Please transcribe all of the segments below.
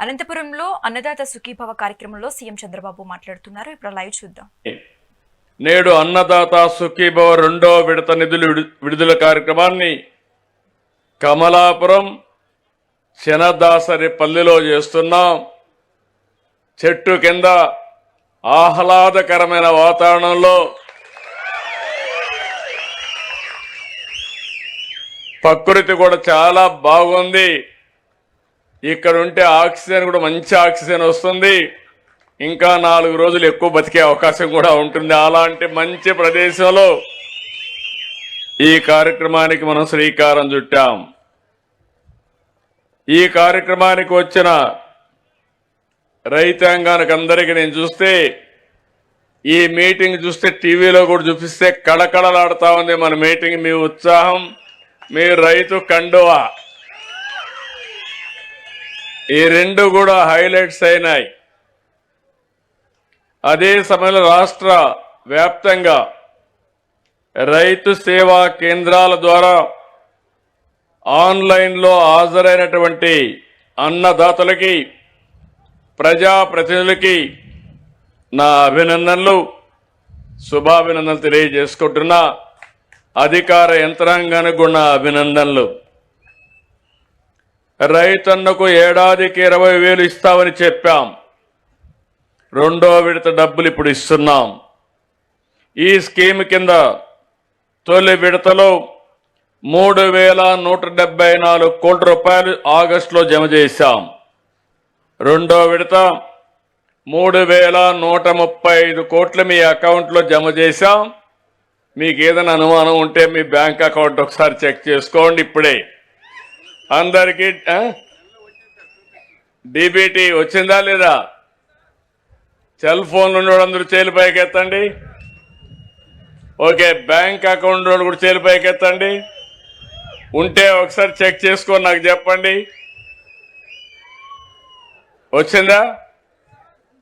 అనంతపురంలో అన్నదాత సుఖీభవ కార్యక్రమంలో సీఎం చంద్రబాబు మాట్లాడుతున్నారు. ఇప్పుడు లైవ్ చూద్దాం. నేడు అన్నదాత సుఖీభవ రెండో విడత నిధులు విడు- విడుదల కార్యక్రమాన్ని కమలాపురం శనదాసరి పల్లిలో చేస్తున్నాం. చెట్టు కింద ఆహ్లాదకరమైన వాతావరణంలో ప్రకృతి కూడా చాలా బాగుంది. ఇక్కడ ఉంటే ఆక్సిజన్ కూడా మంచి ఆక్సిజన్ వస్తుంది. ఇంకా నాలుగు రోజులు ఎక్కువ బతికే అవకాశం కూడా ఉంటుంది. అలాంటి మంచి ప్రదేశంలో ఈ కార్యక్రమానికి మనం శ్రీకారం చుట్టాం. ఈ కార్యక్రమానికి వచ్చిన రైతాంగానికి అందరికీ నేను చూస్తే ఈ మీటింగ్ చూస్తే టీవీలో కూడా చూపిస్తే కళకళలాడుతూ ఉంది మన మీటింగ్. మీ ఉత్సాహం మీ రైతు కండువా. ఈ రెండు కూడా హైలైట్స్ అయినాయి. అదే సమయంలో రాష్ట్ర వ్యాప్తంగా రైతు సేవా కేంద్రాల ద్వారా ఆన్లైన్లో హాజరైనటువంటి అన్నదాతలకి ప్రజాప్రతినిధులకి నా అభినందనలు. శుభాభినందనలు తెలియజేసుకుంటున్నా. అధికార యంత్రాంగానికి కూడా నా అభినందనలు. రైతన్నకు ఏడాదికి ఇరవై వేలు ఇస్తామని చెప్పాం. రెండో విడత డబ్బులు ఇప్పుడు ఇస్తున్నాం. ఈ స్కీమ్ కింద తొలి విడతలో మూడు వేల నూట డెబ్బై నాలుగు కోట్ల రూపాయలు ఆగస్టులో జమ చేశాం. రెండో విడత మూడు వేల నూట ముప్పై ఐదు కోట్లు మీ అకౌంట్లో జమ చేశాం. మీకు ఏదైనా అనుమానం ఉంటే మీ బ్యాంక్ అకౌంట్ ఒకసారి చెక్ చేసుకోండి ఇప్పుడే. అందరికీ డీబీటీ వచ్చిందా లేదా? సెల్ ఫోన్ ఉన్నవాడు అందరూ చేలు పైకి ఎత్తండి ఓకే బ్యాంక్ అకౌంట్ వాళ్ళు కూడా చేలు పైకి ఎత్తండి ఉంటే ఒకసారి చెక్ చేసుకొని నాకు చెప్పండి. వచ్చిందా?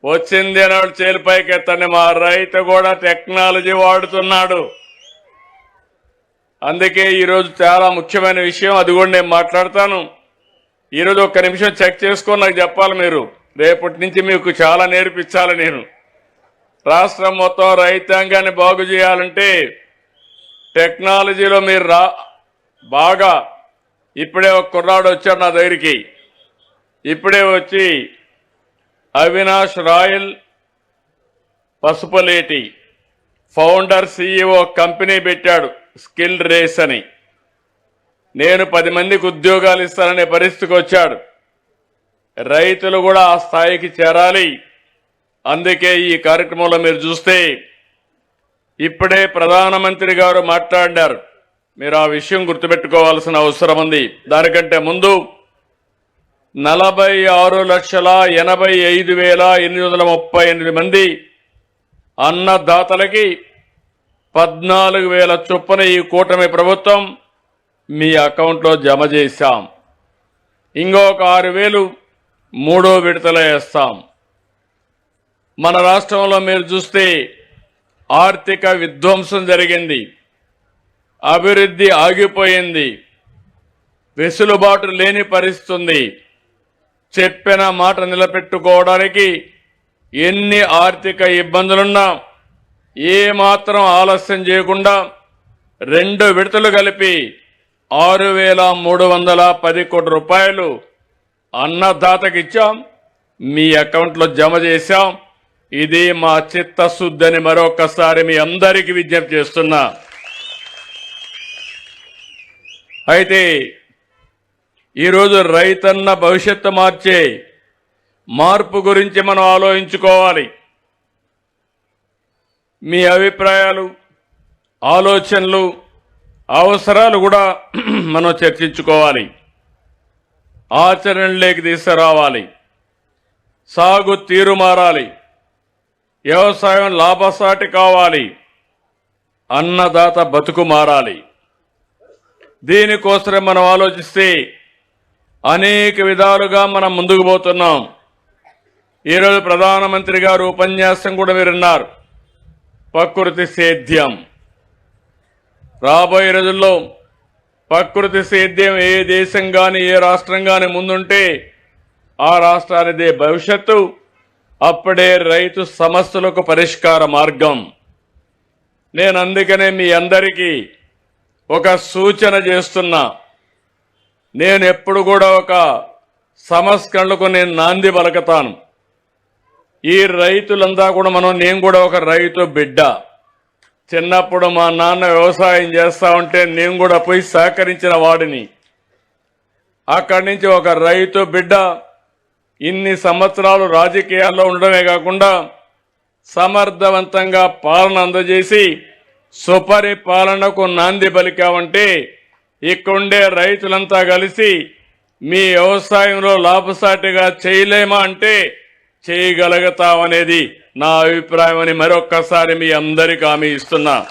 వచ్చింది అని వాళ్ళు చేలు పైకి ఎత్తండి మా రైతు కూడా టెక్నాలజీ వాడుతున్నాడు. అందుకే ఈరోజు చాలా ముఖ్యమైన విషయం అది కూడా నేను మాట్లాడతాను. ఈరోజు ఒక్క నిమిషం చెక్ చేసుకొని నాకు చెప్పాలి మీరు. రేపటి నుంచి మీకు చాలా నేర్పించాలి నేను. రాష్ట్రం మొత్తం రైతాంగాన్ని బాగు చేయాలంటే టెక్నాలజీలో మీరు రా బాగా ఇప్పుడే ఒక కుర్రాడు వచ్చాడు నా దగ్గరికి. ఇప్పుడే వచ్చి Avinash Royal Pasupuleti founder CEO company పెట్టాడు స్కిల్ రేస్ అని. నేను పది మందికి ఉద్యోగాలు ఇస్తాననే పరిస్థితికి వచ్చాడు. రైతులు కూడా ఆ స్థాయికి చేరాలి. అందుకే ఈ కార్యక్రమంలో మీరు చూస్తే ఇప్పుడే ప్రధానమంత్రి గారు మాట్లాడారు. మీరు ఆ విషయం గుర్తుపెట్టుకోవాల్సిన అవసరం ఉంది. దానికంటే ముందు నలభై ఆరు లక్షల ఎనభై ఐదు వేల ఎనిమిది వందల ముప్పై ఎనిమిది మంది అన్నదాతలకి పద్నాలుగు వేల చొప్పున ఈ కూటమి ప్రభుత్వం మీ అకౌంట్లో జమ చేశాం. ఇంకొక ఆరు వేలు మూడో విడతలో వేస్తాం. మన రాష్ట్రంలో మీరు చూస్తే ఆర్థిక విధ్వంసం జరిగింది. అభివృద్ధి ఆగిపోయింది. వెసులుబాటు లేని పరిస్థితుంది. చెప్పిన మాట నిలబెట్టుకోవడానికి ఎన్ని ఆర్థిక ఇబ్బందులున్నా ఏమాత్రం ఆలస్యం చేయకుండా రెండు విడతలు కలిపి ఆరు వేల మూడు వందల పది కోట్ల రూపాయలు అన్నదాతకి ఇచ్చాం మీ అకౌంట్లో జమ చేశాం. ఇది మా చిత్తశుద్ధిని మరొకసారి మీ అందరికీ విజ్ఞప్తి చేస్తున్నా. అయితే ఈరోజు రైతన్న భవిష్యత్తు మార్చే మార్పు గురించి మనం ఆలోచించుకోవాలి. మీ అభిప్రాయాలు ఆలోచనలు అవసరాలు కూడా మనం చర్చించుకోవాలి. ఆచరణలోకి తీసుకురావాలి. సాగు తీరు మారాలి. వ్యవసాయం లాభసాటి కావాలి. అన్నదాత బతుకు మారాలి. దీనికోసమే మనం ఆలోచిస్తే అనేక విధాలుగా మనం ముందుకు పోతున్నాం. ఈరోజు ప్రధానమంత్రి గారు ఉపన్యాసం కూడా మీరు విన్నారు. ప్రకృతి సేద్యం. రాబోయే రోజుల్లో ప్రకృతి సేద్యం ఏ దేశం కానీ ఏ రాష్ట్రం కానీ ముందుంటే ఆ రాష్ట్రానిదే భవిష్యత్తు. అప్పుడే రైతు సమస్యలకు పరిష్కార మార్గం. నేను అందుకనే మీ అందరికీ ఒక సూచన చేస్తున్నా. నేను ఎప్పుడు కూడా ఒక సంస్కరణలకు నేను నాంది పలకతాను. ఈ రైతులంతా కూడా మనం నేను కూడా ఒక రైతు బిడ్డ. చిన్నప్పుడు మా నాన్న వ్యవసాయం చేస్తా ఉంటే నేను కూడా పోయి సహకరించిన వాడిని. అక్కడి నుంచి ఒక రైతు బిడ్డ ఇన్ని సంవత్సరాలు రాజకీయాల్లో ఉండడమే కాకుండా సమర్థవంతంగా పాలన అందజేసి సుపరిపాలనకు నాంది పలికామంటే ఇక్కడుండే రైతులంతా కలిసి మీ వ్యవసాయంలో లాభసాటిగా చేయలేమా అంటే చేయగలుగుతామనేది నా అభిప్రాయం అని మరొక్కసారి మీ అందరికీ హామీ ఇస్తున్నా.